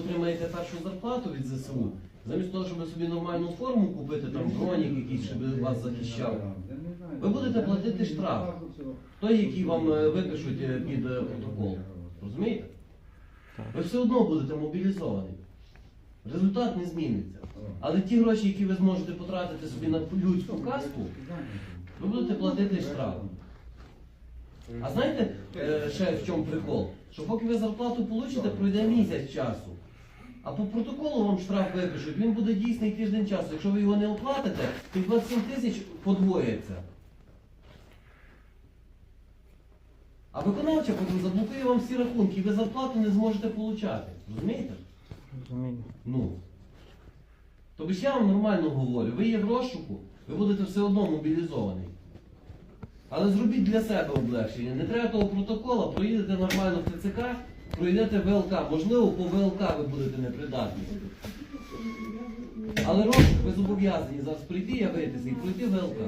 отримаєте першу зарплату від ЗСУ, замість того, щоб собі нормальну форму купити, там бронік якийсь, щоб вас захищав, ви будете платити штраф. той, який вам е, випишуть е, під е, протокол. Розумієте? Ви все одно будете мобілізовані. Результат не зміниться. Але ті гроші, які ви зможете потратити собі на людську казку, ви будете платити штраф. А знаєте, ще в чому прикол? Що поки ви зарплату получите, пройде місяць часу. А по протоколу вам штраф випишуть, він буде дійсний тиждень часу. Якщо ви його не оплатите, то 27 тисяч подвоїться. А виконавча потім заблокує вам всі рахунки, і ви зарплату не зможете получати. Розумієте? Розумію. Ну. Тобто я вам нормально говорю, ви є в розшуку, ви будете все одно мобілізований. Але зробіть для себе облегшення. Не треба того протокола, проїдете нормально в ТЦК, пройдете ВЛК. Можливо, по ВЛК ви будете непридатні. Але розшук ви зобов'язані зараз прийти, явитися і пройти ВЛК.